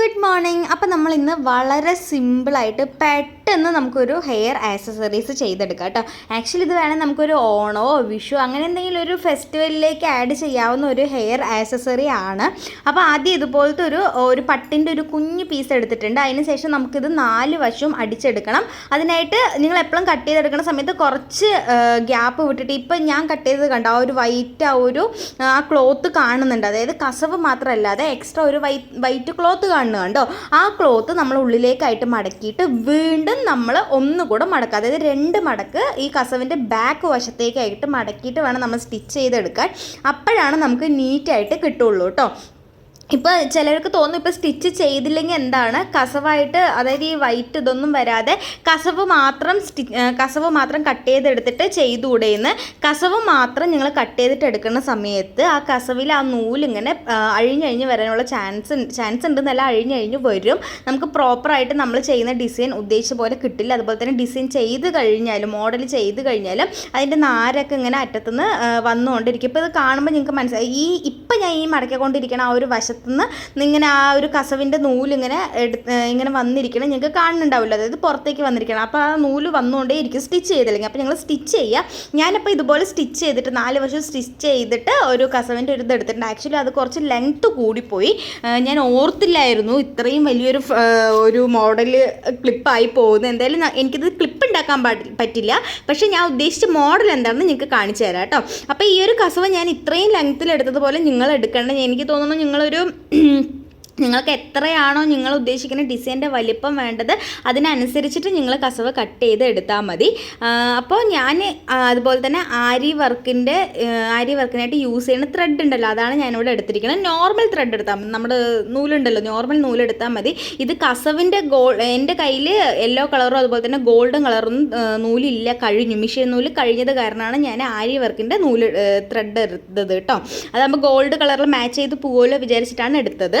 Good morning. അപ്പം നമ്മൾ ഇന്ന് വളരെ സിമ്പിളായിട്ട് പെട്ടെന്ന് നമുക്കൊരു ഹെയർ ആക്സസറീസ് ചെയ്തെടുക്കാം കേട്ടോ. ആക്ച്വലി ഇത് വേണമെങ്കിൽ നമുക്കൊരു ഓണോ വിഷു അങ്ങനെ എന്തെങ്കിലും ഒരു ഫെസ്റ്റിവലിലേക്ക് ആഡ് ചെയ്യാവുന്ന ഒരു ഹെയർ ആക്സസറി ആണ്. അപ്പോൾ ആദ്യം ഇതുപോലത്തെ ഒരു ഒരു പട്ടിന്റെ ഒരു കുഞ്ഞു പീസ് എടുത്തിട്ടുണ്ട്. അതിന് ശേഷം നമുക്കിത് നാല് വശവും അടിച്ചെടുക്കണം. അതിനായിട്ട് നിങ്ങൾ എപ്പോഴും കട്ട് ചെയ്തെടുക്കുന്ന സമയത്ത് കുറച്ച് ഗ്യാപ്പ് വിട്ടിട്ട് ഇപ്പം ഞാൻ കട്ട് ചെയ്തത് കണ്ടോ ആ ഒരു വൈറ്റ് ആ ഒരു ആ ക്ലോത്ത് കാണുന്നുണ്ട്. അതായത് കസവ് മാത്രമല്ലാതെ എക്സ്ട്രാ ഒരു വൈറ്റ് വൈറ്റ് ക്ലോത്ത് കാണുന്നുണ്ടോ ആ ക്ലോത്ത് നമ്മൾ ഉള്ളിലേക്കായിട്ട് മടക്കിയിട്ട് വീണ്ടും നമ്മൾ ഒന്നുകൂടെ മടക്കുക. അതായത് രണ്ട് മടക്ക് ഈ കസവിന്റെ ബാക്ക് വശത്തേക്കായിട്ട് മടക്കിയിട്ട് വേണം നമ്മൾ സ്റ്റിച്ച് ചെയ്തെടുക്കാൻ. അപ്പോഴാണ് നമുക്ക് നീറ്റായിട്ട് കിട്ടുള്ളൂ കേട്ടോ. ഇപ്പോൾ ചിലർക്ക് തോന്നും ഇപ്പോൾ സ്റ്റിച്ച് ചെയ്തില്ലെങ്കിൽ എന്താണ്? കസവായിട്ട് അതായത് ഈ വൈറ്റ് ഇതൊന്നും വരാതെ കസവ് മാത്രം സ്റ്റി കസവ് മാത്രം കട്ട് ചെയ്തെടുത്തിട്ട് ചെയ്തുകൂടെയെന്ന് കസവ് മാത്രം നിങ്ങൾ കട്ട് ചെയ്തിട്ട് എടുക്കുന്ന സമയത്ത് ആ കസവിൽ ആ നൂലിങ്ങനെ അഴിഞ്ഞഴിഞ്ഞ് വരാനുള്ള ചാൻസ് ചാൻസ് ഉണ്ടെന്നല്ല അഴിഞ്ഞഴിഞ്ഞ് വരും. നമുക്ക് പ്രോപ്പറായിട്ട് നമ്മൾ ചെയ്യുന്ന ഡിസൈൻ ഉദ്ദേശിച്ച പോലെ കിട്ടില്ല. അതുപോലെ തന്നെ ഡിസൈൻ ചെയ്ത് കഴിഞ്ഞാലും മോഡൽ ചെയ്ത് കഴിഞ്ഞാലും അതിന്റെ നാരൊക്കെ ഇങ്ങനെ അറ്റത്തുനിന്ന് വന്നുകൊണ്ടിരിക്കും. ഇപ്പോൾ ഇത് കാണുമ്പോൾ നിങ്ങൾക്ക് മനസ്സിലായി ഈ ഇപ്പം ഞാൻ ഈ മടക്കിക്കൊണ്ടിരിക്കുന്ന ആ ഒരു വശത്ത് നിന്ന് ഇങ്ങനെ ആ ഒരു കസവിന്റെ നൂലിങ്ങനെ എടുത്ത് ഇങ്ങനെ വന്നിരിക്കണം ഞങ്ങൾക്ക് കാണുന്നുണ്ടാവില്ല. അതായത് പുറത്തേക്ക് വന്നിരിക്കണം. അപ്പോൾ ആ നൂൽ വന്നുകൊണ്ടേ ഇരിക്കും സ്റ്റിച്ച് ചെയ്തില്ലെങ്കിൽ. അപ്പോൾ ഞങ്ങൾ സ്റ്റിച്ച് ചെയ്യുക ഞാനിപ്പോൾ ഇതുപോലെ സ്റ്റിച്ച് ചെയ്തിട്ട് നാല് വർഷം സ്റ്റിച്ച് ചെയ്തിട്ട് ഒരു കസവിന്റെ ഒരു ഇത് എടുത്തിട്ടുണ്ട് ആക്ച്വലി അത് കുറച്ച് ലെങ്ത്ത് കൂടിപ്പോയി. ഞാൻ ഓർത്തില്ലായിരുന്നു ഇത്രയും വലിയൊരു ഒരു മോഡൽ ക്ലിപ്പായി പോകുന്നത്. എന്തായാലും എനിക്കിത് ക്ലിപ്പ് ഉണ്ടാക്കാൻ പറ്റില്ല. പക്ഷേ ഞാൻ ഉദ്ദേശിച്ച മോഡൽ എന്താണെന്ന് നിങ്ങൾക്ക് കാണിച്ചു തരാം കേട്ടോ. അപ്പോൾ ഈ ഒരു കസവ് ഞാൻ ഇത്രയും ലെങ്ത്തിൽ എടുത്തതുപോലെ നിങ്ങൾ എടുക്കേണ്ടത് എനിക്ക് തോന്നുന്നു നിങ്ങളൊരു 嗯。നിങ്ങൾക്ക് എത്രയാണോ നിങ്ങൾ ഉദ്ദേശിക്കുന്ന ഡിസൈന്റെ വലിപ്പം വേണ്ടത് അതിനനുസരിച്ചിട്ട് നിങ്ങൾ കസവ് കട്ട് ചെയ്ത് എടുത്താൽ മതി. അപ്പോൾ ഞാൻ അതുപോലെ തന്നെ ആരി വർക്കിന്റെ ആരി വർക്കിനായിട്ട് യൂസ് ചെയ്യുന്ന ത്രെഡ് ഉണ്ടല്ലോ അതാണ് ഞാനിവിടെ എടുത്തിരിക്കുന്നത്. നോർമൽ ത്രെഡ് എടുത്താൽ മതി. നമ്മുടെ നൂലുണ്ടല്ലോ നോർമൽ നൂലെടുത്താൽ മതി. ഇത് കസവിന്റെ ഗോൾ എന്റെ കയ്യിൽ യെല്ലോ കളറും അതുപോലെ തന്നെ ഗോൾഡൻ കളറും നൂലില്ല കഴിഞ്ഞു. മിഷീൻ നൂൽ കഴിഞ്ഞത് കാരണമാണ് ഞാൻ ആരി വർക്കിന്റെ നൂൽ ത്രെഡ് എടുത്തത് കേട്ടോ. അതാകുമ്പോൾ ഗോൾഡ് കളറിൽ മാച്ച് ചെയ്ത് പോകുമല്ലോ വിചാരിച്ചിട്ടാണ് എടുത്തത്.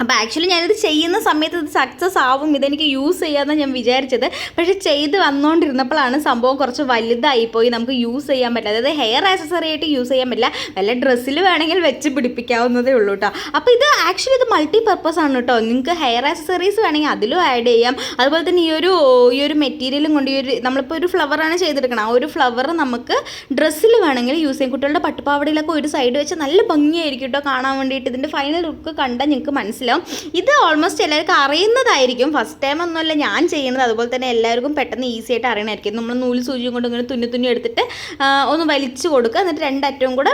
അപ്പോൾ ആക്ച്വലി ഞാനിത് ചെയ്യുന്ന സമയത്ത് ഇത് സക്സസ് ആവും ഇതെനിക്ക് യൂസ് ചെയ്യാമെന്നാണ് ഞാൻ വിചാരിച്ചത്. പക്ഷേ ചെയ്ത് വന്നുകൊണ്ടിരുന്നപ്പോഴാണ് സംഭവം കുറച്ച് വലുതായി പോയി നമുക്ക് യൂസ് ചെയ്യാൻ പറ്റില്ല. അതായത് ഹെയർ ആക്സസറി ആയിട്ട് യൂസ് ചെയ്യാൻ പറ്റില്ല. വല്ല ഡ്രസ്സിൽ വേണമെങ്കിൽ വെച്ച് പിടിപ്പിക്കാവുന്നതേ ഉള്ളൂ കേട്ടോ അപ്പോൾ ഇത് ആക്ച്വലി ഇത് മൾട്ടി പർപ്പസ് ആണ് കേട്ടോ നിങ്ങൾക്ക് ഹെയർ ആക്സസറീസ് വേണമെങ്കിൽ അതിലും ആഡ് ചെയ്യാം. അതുപോലെ തന്നെ ഈ ഒരു ഈ ഒരു മെറ്റീരിയലും കൊണ്ട് ഈ ഒരു നമ്മളിപ്പോൾ ഒരു ഫ്ലവറാണ് ചെയ്തെടുക്കണം. ആ ഒരു ഫ്ലവർ നമുക്ക് ഡ്രസ്സിൽ വേണമെങ്കിൽ യൂസ് ചെയ്യാം. കുട്ടികളുടെ പട്ടുപാവടയിലൊക്കെ ഒരു സൈഡ് വെച്ച് നല്ല ഭംഗിയായിരിക്കും കേട്ടോ കാണാൻ വേണ്ടിയിട്ട്. ഇതിന്റെ ഫൈനൽ ലുക്ക് കണ്ടാൽ നിങ്ങൾക്ക് മനസ്സിലാവും. മനസ്സിലാവും. ഇത് ഓൾമോസ്റ്റ് എല്ലാവർക്കും അറിയുന്നതായിരിക്കും. ഫസ്റ്റ് ടൈം ഒന്നുമല്ല ഞാൻ ചെയ്യുന്നത്. അതുപോലെ തന്നെ എല്ലാവർക്കും പെട്ടെന്ന് ഈസി ആയിട്ട് അറിയണമായിരിക്കും. നമ്മൾ നൂൽ സൂചിയും കൊണ്ട് ഇങ്ങനെ തുന്നി തുന്നി എടുത്തിട്ട് ഒന്ന് വലിച്ചു കൊടുക്കുക. എന്നിട്ട് രണ്ടറ്റവും കൂടെ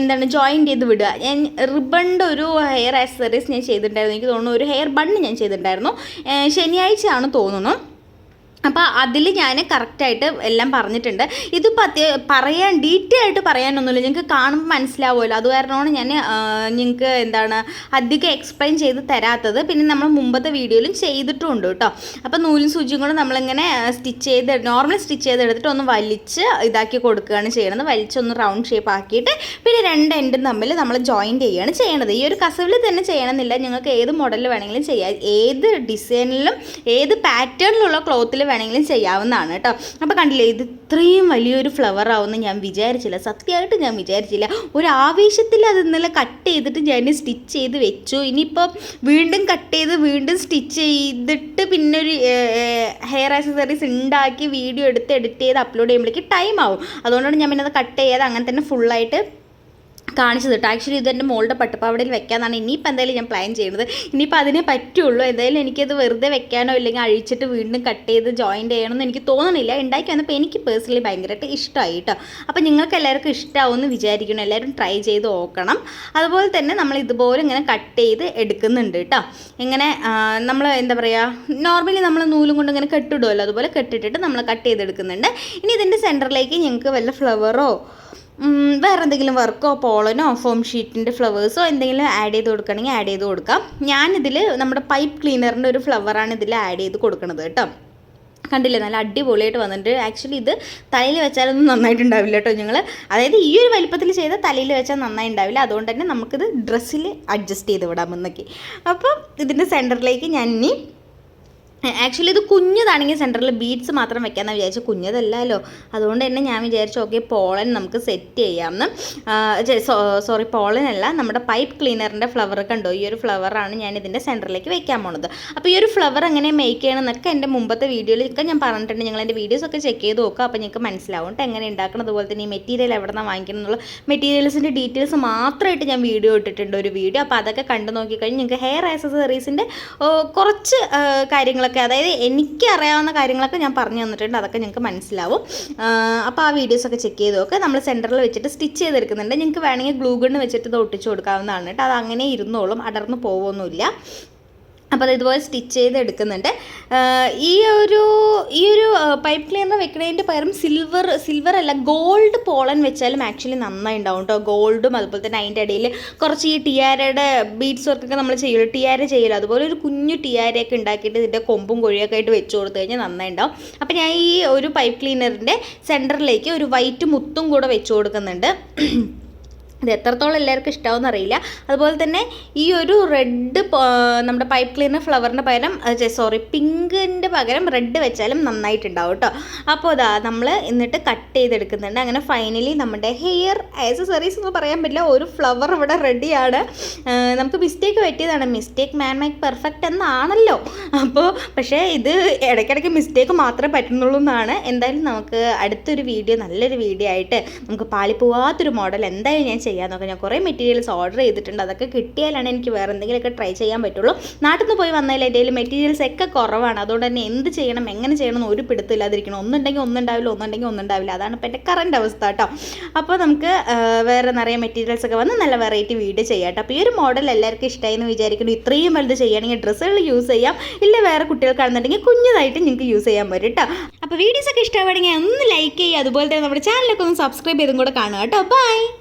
എന്താണ് ജോയിന്റ് ചെയ്ത് വിടുക. ഞാൻ റിബണിന്റെ ഒരു ഹെയർ ആക്സസറീസ് ഞാൻ ചെയ്തിട്ടുണ്ടായിരുന്നു. എനിക്ക് തോന്നുന്നു ഒരു ഹെയർ ബണ്ണ് ഞാൻ ചെയ്തിട്ടുണ്ടായിരുന്നു. ശനിയാഴ്ചയാണ് തോന്നുന്നു. അപ്പോൾ അതിൽ ഞാൻ കറക്റ്റായിട്ട് എല്ലാം പറഞ്ഞിട്ടുണ്ട്. ഇത് പത്തി പറയാൻ ഡീറ്റെയിൽ ആയിട്ട് പറയാനൊന്നുമില്ല. നിങ്ങൾക്ക് കാണുമ്പോൾ മനസ്സിലാവുമല്ലോ. അത് കാരണമാണ് ഞാൻ നിങ്ങൾക്ക് എന്താണ് അധികം എക്സ്പ്ലെയിൻ ചെയ്ത് തരാത്തത്. പിന്നെ നമ്മൾ മുമ്പത്തെ വീഡിയോയിലും ചെയ്തിട്ടുമുണ്ട് കേട്ടോ. അപ്പോൾ നൂലും സൂചിയും കൂടെ നമ്മളിങ്ങനെ സ്റ്റിച്ച് ചെയ്ത് നോർമൽ സ്റ്റിച്ച് ചെയ്തെടുത്തിട്ട് ഒന്ന് വലിച്ച് ഇതാക്കി കൊടുക്കുകയാണ് ചെയ്യണത്. വലിച്ചൊന്ന് റൗണ്ട് ഷേപ്പ് ആക്കിയിട്ട് പിന്നെ രണ്ട് എൻഡും തമ്മിൽ നമ്മൾ ജോയിന്റ് ചെയ്യുകയാണ് ചെയ്യണത്. ഈ ഒരു കസവിൽ തന്നെ ചെയ്യണമെന്നില്ല. നിങ്ങൾക്ക് ഏത് മോഡലിൽ വേണമെങ്കിലും ചെയ്യാം. ഏത് ഡിസൈനിലും ഏത് പാറ്റേണിലുള്ള ക്ലോത്തിൽ വേണമെങ്കിലും ചെയ്യാവുന്നതാണ് കേട്ടോ. അപ്പോൾ കണ്ടില്ലേ ഇത് ഇത്രയും വലിയൊരു ഫ്ലവർ ആവുമെന്ന് ഞാൻ വിചാരിച്ചില്ല. സത്യമായിട്ട് ഞാൻ വിചാരിച്ചില്ല. ഒരു ആവേശത്തിൽ അത് ഇന്നലെ കട്ട് ചെയ്തിട്ട് ഞാൻ സ്റ്റിച്ച് ചെയ്ത് വെച്ചു. ഇനിയിപ്പോൾ വീണ്ടും കട്ട് ചെയ്ത് വീണ്ടും സ്റ്റിച്ച് ചെയ്തിട്ട് പിന്നെ ഒരു ഹെയർ ആക്സസറീസ് ഉണ്ടാക്കി വീഡിയോ എടുത്ത് എഡിറ്റ് ചെയ്ത് അപ്ലോഡ് ചെയ്യുമ്പോഴേക്ക് ടൈം ആവും. അതുകൊണ്ടാണ് ഞാൻ പിന്നെ അത് കട്ട് ചെയ്യാതെ അങ്ങനെ തന്നെ ഫുള്ളായിട്ട് കാണിച്ചത്. കേട്ടോ ആക്ച്വലി എന്റെ മോളുടെ പട്ടുപാവടയിൽ വെക്കാമെന്നാണ് ഇനിയിപ്പോൾ എന്തായാലും ഞാൻ പ്ലാൻ ചെയ്യുന്നത് ഇനിയിപ്പോൾ അതിനെ പറ്റുള്ളൂ. എന്തായാലും എനിക്കത് വെറുതെ വെക്കാനോ ഇല്ലെങ്കിൽ അഴിച്ചിട്ട് വീണ്ടും കട്ട് ചെയ്ത് ജോയിന്റ് ചെയ്യണമെന്ന് എനിക്ക് തോന്നുന്നില്ല ഉണ്ടാക്കി വന്നപ്പോൾ എനിക്ക് പേഴ്സണലി ഭയങ്കരമായിട്ട് ഇഷ്ടമായി കേട്ടോ അപ്പോൾ നിങ്ങൾക്ക് എല്ലാവർക്കും ഇഷ്ടമാവുമെന്ന് വിചാരിക്കണം എല്ലാവരും ട്രൈ ചെയ്ത് നോക്കണം. അതുപോലെ തന്നെ നമ്മൾ ഇതുപോലെ ഇങ്ങനെ കട്ട് ചെയ്ത് എടുക്കുന്നുണ്ട് കേട്ടോ ഇങ്ങനെ നമ്മൾ എന്താ പറയുക നോർമലി നമ്മൾ നൂലും കൊണ്ട് ഇങ്ങനെ കെട്ടിടുമല്ലോ അതുപോലെ കെട്ടിട്ടിട്ട് നമ്മൾ കട്ട് ചെയ്തെടുക്കുന്നുണ്ട്. ഇനി ഇതിന്റെ സെന്ററിലേക്ക് ഞങ്ങൾക്ക് വല്ല ഫ്ലവറോ വേറെ എന്തെങ്കിലും വർക്കോ പോളനോ ഫോം ഷീറ്റിന്റെ ഫ്ലവേഴ്സോ എന്തെങ്കിലും ആഡ് ചെയ്ത് കൊടുക്കണമെങ്കിൽ ആഡ് ചെയ്ത് കൊടുക്കാം. ഞാനിതിൽ നമ്മുടെ പൈപ്പ് ക്ലീനറിന്റെ ഒരു ഫ്ലവറാണ് ഇതിൽ ആഡ് ചെയ്ത് കൊടുക്കുന്നത് കേട്ടോ. കണ്ടില്ലേ നല്ല അടിപൊളിയായിട്ട് വന്നിട്ടുണ്ട്. ആക്ച്വലി ഇത് തലയിൽ വെച്ചാലൊന്നും നന്നായിട്ടുണ്ടാവില്ല കേട്ടോ ഞങ്ങൾ അതായത് ഈ ഒരു വലിപ്പത്തിൽ ചെയ്ത തലയിൽ വെച്ചാൽ നന്നായി ഉണ്ടാവില്ല അതുകൊണ്ട് തന്നെ നമുക്കിത് ഡ്രസ്സിൽ അഡ്ജസ്റ്റ് ചെയ്ത് വിടാം എന്നൊക്കെ അപ്പം ഇതിന്റെ സെന്ററിലേക്ക് ഞാൻ ഇനി ആക്ച്വലി ഇത് കുഞ്ഞതാണെങ്കിൽ സെന്ററിൽ ബീഡ്സ് മാത്രം വെക്കാമെന്ന് വിചാരിച്ചു. കുഞ്ഞതല്ലല്ലോ. അതുകൊണ്ട് തന്നെ ഞാൻ വിചാരിച്ചു ഓക്കെ പോളൻ നമുക്ക് സെറ്റ് ചെയ്യാമെന്ന് സോറി പോളൻ അല്ല നമ്മുടെ പൈപ്പ് ക്ലീനറിന്റെ ഫ്ലവർ കണ്ടോ? ഈ ഒരു ഫ്ലവറാണ് ഞാൻ ഇതിന്റെ സെന്ററിലേക്ക് വെക്കാൻ പോണത്. അപ്പോൾ ഈ ഒരു ഫ്ലവർ എങ്ങനെ മേക്ക് ചെയ്യണമെന്നൊക്കെ എന്റെ മുമ്പത്തെ വീഡിയോയിലൊക്കെ ഞാൻ പറഞ്ഞിട്ടുണ്ട്. നിങ്ങൾ എന്റെ വീഡിയോസ് ഒക്കെ ചെക്ക് ചെയ്ത് നോക്കുക അപ്പോൾ നിങ്ങൾക്ക് മനസ്സിലാവും കേട്ടോ എങ്ങനെ ഉണ്ടാക്കണം അതുപോലെ തന്നെ ഈ മെറ്റീരിയൽ എവിടെ നിന്നാണ് വാങ്ങിക്കണം എന്നുള്ള മെറ്റീരിയൽസിന്റെ ഡീറ്റെയിൽസ് മാത്രമായിട്ട് ഞാൻ വീഡിയോ ഇട്ടിട്ടുണ്ട് ഒരു വീഡിയോ അപ്പോൾ അതൊക്കെ കണ്ടു നോക്കിക്കഴിഞ്ഞ് നിങ്ങൾക്ക് ഹെയർ ആക്സസറീസിന്റെ കുറച്ച് ആ, കാര്യങ്ങളൊക്കെ അതായത് എനിക്ക് അറിയാവുന്ന കാര്യങ്ങളൊക്കെ ഞാൻ പറഞ്ഞു തന്നിട്ടുണ്ട് അതൊക്കെ ഞങ്ങൾക്ക് മനസ്സിലാവും. അപ്പോൾ ആ വീഡിയോസൊക്കെ ചെക്ക് ചെയ്ത് നോക്കുക നമ്മൾ സെന്ററിൽ വെച്ചിട്ട് സ്റ്റിച്ച് ചെയ്തെടുക്കുന്നുണ്ട്. നിങ്ങൾക്ക് വേണമെങ്കിൽ ഗ്ലൂ വെച്ചിട്ട് ഇത് ഒട്ടിച്ച് കൊടുക്കാവുന്നതാണ് കേട്ടോ. അത് അങ്ങനെ ഇരുന്നോളും അടർന്ന് പോകുമൊന്നുമില്ല അപ്പോൾ അത് ഇതുപോലെ സ്റ്റിച്ച് ചെയ്ത് എടുക്കുന്നുണ്ട് ഈ ഒരു ഈ ഒരു പൈപ്പ് ക്ലീനർ വെക്കണതിന്റെ പകരം സിൽവർ സിൽവർ അല്ല ഗോൾഡ് പോളൻ വെച്ചാലും ആക്ച്വലി നന്നായി ഉണ്ടാവും കേട്ടോ ഗോൾഡും അതുപോലെ തന്നെ അതിന്റെ ഇടയിൽ കുറച്ച് ഈ ടിയാരയുടെ ബീഡ്സ് വർക്കൊക്കെ നമ്മൾ ചെയ്യുമല്ലോ ടിയാര ചെയ്യലോ? അതുപോലെ ഒരു കുഞ്ഞു ടിയാരയൊക്കെ ഉണ്ടാക്കിയിട്ട് ഇതിന്റെ കൊമ്പും കൊഴിയൊക്കെ ആയിട്ട് വെച്ച് കൊടുത്തു കഴിഞ്ഞാൽ നന്നായി ഉണ്ടാവും അപ്പോൾ ഞാൻ ഈ ഒരു പൈപ്പ് ക്ലീനറിന്റെ സെന്ററിലേക്ക് ഒരു വൈറ്റ് മുത്തും കൂടെ വെച്ച് കൊടുക്കുന്നുണ്ട്. ഇത് എത്രത്തോളം എല്ലാവർക്കും ഇഷ്ടമാവും അറിയില്ല. അതുപോലെ തന്നെ ഈ ഒരു റെഡ് നമ്മുടെ പൈപ്പ് ക്ലീനർ ഫ്ലവറിന് പകരം സോറി പിങ്കിന്റെ പകരം റെഡ് വെച്ചാലും നന്നായിട്ടുണ്ടാവും കേട്ടോ അപ്പോൾ അതാ നമ്മൾ എന്നിട്ട് കട്ട് ചെയ്തെടുക്കുന്നുണ്ട്. അങ്ങനെ ഫൈനലി നമ്മുടെ ഹെയർ ആക്സസറീസ് എന്ന് പറയാൻ പറ്റില്ല ഒരു ഫ്ലവർ ഇവിടെ റെഡിയാണ് നമുക്ക് മിസ്റ്റേക്ക് പറ്റിയതാണ്. മിസ്റ്റേക്ക് മാൻ മേക്ക് പെർഫെക്റ്റ് എന്നാണല്ലോ. അപ്പോൾ പക്ഷേ ഇത് ഇടയ്ക്കിടയ്ക്ക് മിസ്റ്റേക്ക് മാത്രമേ പറ്റുന്നുള്ളൂ എന്നാണ്. എന്തായാലും നമുക്ക് അടുത്തൊരു വീഡിയോ നല്ലൊരു വീഡിയോ ആയിട്ട് നമുക്ക് പാളിപ്പോവാത്തൊരു മോഡൽ എന്തായാലും ഞാൻ ചെയ്യാൻ നോക്കാം ഞാൻ കുറേ മെറ്റീരിയൽസ് ഓർഡർ ചെയ്തിട്ടുണ്ട്. അതൊക്കെ കിട്ടിയാലാണ് എനിക്ക് വേറെ എന്തെങ്കിലുമൊക്കെ ട്രൈ ചെയ്യാൻ പറ്റുള്ളൂ. നാട്ടിൽ നിന്ന് പോയി വന്നതിൽ കയ്യിൽ മെറ്റീരിയൽസ് ഒക്കെ കുറവാണ്. അതുകൊണ്ട് തന്നെ എന്ത് ചെയ്യണം എങ്ങനെ ചെയ്യണം ഒരു പിടുത്തില്ലാതിരിക്കണം ഒന്നുണ്ടെങ്കിൽ ഒന്നുണ്ടാവില്ല ഒന്നുണ്ടെങ്കിൽ ഒന്നുണ്ടാവില്ല. അതാണ് ഇപ്പോൾ എന്റെ കറണ്ട് അവസ്ഥ കേട്ടോ അപ്പോൾ നമുക്ക് വേറെ നിറയെ മെറ്റീരിയൽസ് ഒക്കെ വന്ന് നല്ല വെറൈറ്റി വീഡിയോ ചെയ്യാം കേട്ടോ അപ്പോൾ ഈ ഒരു മോഡൽ എല്ലാവർക്കും ഇഷ്ടമായി എന്ന് വിചാരിക്കുന്നു. ഇത്രയും വലുത് ചെയ്യുകയാണെങ്കിൽ ഡ്രസ്സുകൾ യൂസ് ചെയ്യാം. ഇല്ല വേറെ കുട്ടികൾക്കാണെന്നുണ്ടെങ്കിൽ കുഞ്ഞതായിട്ട് നിങ്ങൾക്ക് യൂസ് ചെയ്യാൻ പറ്റും കേട്ടോ അപ്പോൾ വീഡിയോസ് ഒക്കെ ഇഷ്ടമാണെങ്കിൽ ഒന്ന് ലൈക്ക് ചെയ്യുക. അതുപോലെ തന്നെ നമ്മുടെ ചാനലൊക്കെ ഒന്ന് സബ്സ്ക്രൈബ് ചെയ്തും കൂടെ കാണുക കേട്ടോ ബൈ